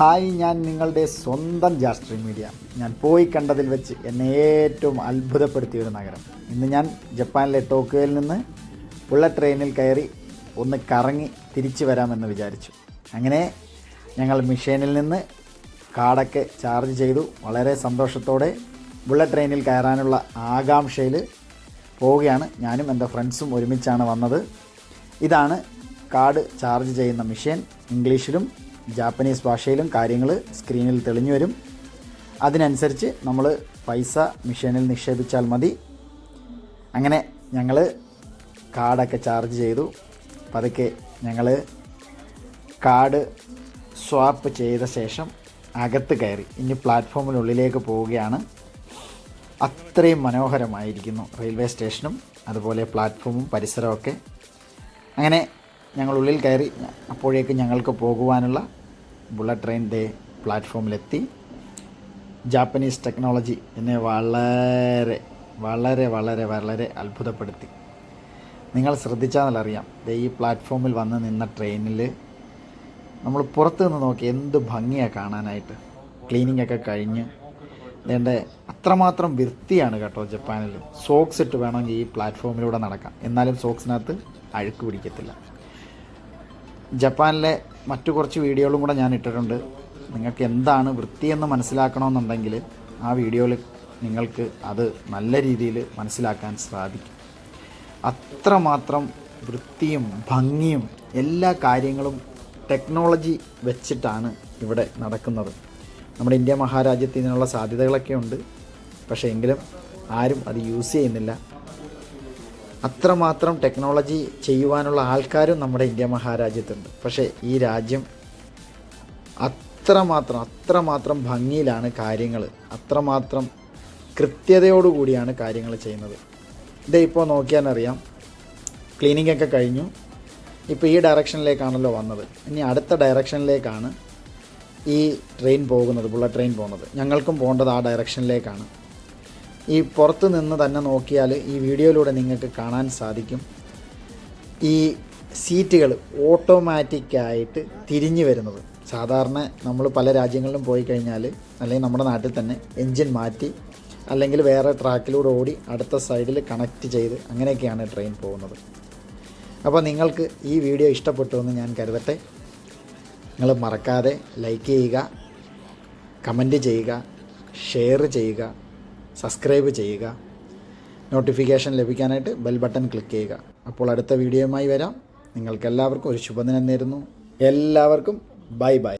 Hi ഞാൻ നിങ്ങളുടെ സ്വന്തം ജാസ്ട്രി മീഡിയ. ഞാൻ പോയി കണ്ടതിൽ വെച്ച് എന്നെ ഏറ്റവും അത്ഭുതപ്പെടുത്തിയ ഒരു നഗരം. ഇന്ന് ഞാൻ ജപ്പാനിലെ ടോക്കിയോയിൽ നിന്ന് ബുള്ളറ്റ് ട്രെയിനിൽ കയറി ഒന്ന് കറങ്ങി തിരിച്ചു വരാമെന്ന് വിചാരിച്ചു. അങ്ങനെ ഞങ്ങൾ മിഷേനിൽ നിന്ന് കാടൊക്കെ ചാർജ് ചെയ്തു. വളരെ സന്തോഷത്തോടെ ബുള്ളറ്റ് ട്രെയിനിൽ കയറാനുള്ള ആകാംക്ഷയിൽ പോവുകയാണ് ഞാനും എന്റെ ഫ്രണ്ട്സും ഒരുമിച്ചാണ് വന്നത്. ഇതാണ് കാർഡ് ചാർജ് ചെയ്യുന്ന മെഷീൻ. ഇംഗ്ലീഷിലും ജാപ്പനീസ് ഭാഷയിലും കാര്യങ്ങൾ സ്ക്രീനിൽ തെളിഞ്ഞു വരും. അതിനനുസരിച്ച് നമ്മൾ പൈസ മിഷനിൽ നിക്ഷേപിച്ചാൽ മതി. അങ്ങനെ ഞങ്ങൾ കാർഡൊക്കെ ചാർജ് ചെയ്തു. പതുക്കെ ഞങ്ങൾ കാർഡ് സ്വാപ്പ് ചെയ്ത ശേഷം അകത്ത് കയറി. ഇനി പ്ലാറ്റ്ഫോമിനുള്ളിലേക്ക് പോവുകയാണ്. അത്രയും മനോഹരമായിരിക്കുന്നു റെയിൽവേ സ്റ്റേഷനും അതുപോലെ പ്ലാറ്റ്ഫോമും പരിസരമൊക്കെ അങ്ങനെ ഞങ്ങൾ ഉള്ളിൽ കയറി അപ്പോഴേക്കും ഞങ്ങൾക്ക് പോകുവാനുള്ള ബുള്ളറ്റ് ട്രെയിനിന്റെ പ്ലാറ്റ്ഫോമിലെത്തി ജാപ്പനീസ് ടെക്നോളജി എന്നെ വളരെ വളരെ വളരെ വളരെ അത്ഭുതപ്പെടുത്തി. നിങ്ങൾ ശ്രദ്ധിച്ചാൽ അറിയാം ഈ പ്ലാറ്റ്ഫോമിൽ വന്ന് നിന്ന ട്രെയിനിൽ നമ്മൾ പുറത്ത് നിന്ന് നോക്കി എന്ത് ഭംഗിയാണ് കാണാനായിട്ട്. ക്ലീനിങ് ഒക്കെ കഴിഞ്ഞ് വേണ്ട അത്രമാത്രം വൃത്തിയാണ് കേട്ടോ ജപ്പാനിൽ. സോക്സ് ഇട്ട് വേണമെങ്കിൽ ഈ പ്ലാറ്റ്ഫോമിലൂടെ നടക്കാം. എന്നാലും സോക്സിനകത്ത് അഴുക്ക് പിടിക്കത്തില്ല. ജപ്പാനിലെ മറ്റു കുറച്ച് വീഡിയോകളും കൂടെ ഞാൻ ഇട്ടിട്ടുണ്ട്. നിങ്ങൾക്ക് എന്താണ് വൃത്തിയെന്ന് മനസ്സിലാക്കണമെന്നുണ്ടെങ്കിൽ ആ വീഡിയോയിൽ നിങ്ങൾക്ക് അത് നല്ല രീതിയിൽ മനസ്സിലാക്കാൻ സാധിക്കും. അത്രമാത്രം വൃത്തിയും ഭംഗിയും എല്ലാ കാര്യങ്ങളും ടെക്നോളജി വെച്ചിട്ടാണ് ഇവിടെ നടക്കുന്നത്. നമ്മുടെ ഇന്ത്യ മഹാരാജ്യത്ത് ഇതിനുള്ള സാധ്യതകളൊക്കെ ഉണ്ട്. പക്ഷേ എങ്കിലും ആരും അത് യൂസ് ചെയ്യുന്നില്ല. അത്രമാത്രം ടെക്നോളജി ചെയ്യുവാനുള്ള ആൾക്കാരും നമ്മുടെ ഇന്ത്യ മഹാരാജ്യത്തുണ്ട്. പക്ഷേ ഈ രാജ്യം അത്രമാത്രം അത്രമാത്രം ഭംഗിയിലാണ് കാര്യങ്ങൾ. അത്രമാത്രം കൃത്യതയോടുകൂടിയാണ് കാര്യങ്ങൾ ചെയ്യുന്നത്. ഇതേ ഇപ്പോൾ നോക്കിയാൽ അറിയാം ക്ലീനിങ് ഒക്കെ കഴിഞ്ഞു. ഇപ്പോൾ ഈ ഡയറക്ഷനിലേക്കാണല്ലോ വന്നത്. ഇനി അടുത്ത ഡയറക്ഷനിലേക്കാണ് ഈ ട്രെയിൻ പോകുന്നത് ബുള്ളറ്റ് ട്രെയിൻ പോകുന്നത്. ഞങ്ങൾക്കും പോകേണ്ടത് ആ ഡയറക്ഷനിലേക്കാണ്. ഈ പുറത്ത് നിന്ന് തന്നെ നോക്കിയാൽ ഈ വീഡിയോയിലൂടെ നിങ്ങൾക്ക് കാണാൻ സാധിക്കും. ഈ സീറ്റുകൾ ഓട്ടോമാറ്റിക്കായിട്ട് തിരിഞ്ഞു വരുന്നത്. സാധാരണ നമ്മൾ പല രാജ്യങ്ങളിലും പോയി കഴിഞ്ഞാൽ അല്ലെങ്കിൽ നമ്മുടെ നാട്ടിൽ തന്നെ എൻജിൻ മാറ്റി അല്ലെങ്കിൽ വേറെ ട്രാക്കിലൂടെ ഓടി അടുത്ത സൈഡിൽ കണക്റ്റ് ചെയ്ത് അങ്ങനെയൊക്കെയാണ് ട്രെയിൻ പോകുന്നത്. അപ്പോൾ നിങ്ങൾക്ക് ഈ വീഡിയോ ഇഷ്ടപ്പെട്ടു എന്ന് ഞാൻ കരുതട്ടെ. നിങ്ങൾ മറക്കാതെ ലൈക്ക് ചെയ്യുക കമന്റ് ചെയ്യുക ഷെയർ ചെയ്യുക. സബ്സ്ക്രൈബ് ചെയ്യുക. നോട്ടിഫിക്കേഷൻ ലഭിക്കാനായിട്ട് ബെൽ ബട്ടൺ ക്ലിക്ക് ചെയ്യുക. അപ്പോൾ അടുത്ത വീഡിയോയുമായി വരാം. നിങ്ങൾക്കെല്ലാവർക്കും ഒരു ശുഭദിനം നേരുന്നു. എല്ലാവർക്കും ബൈ ബൈ.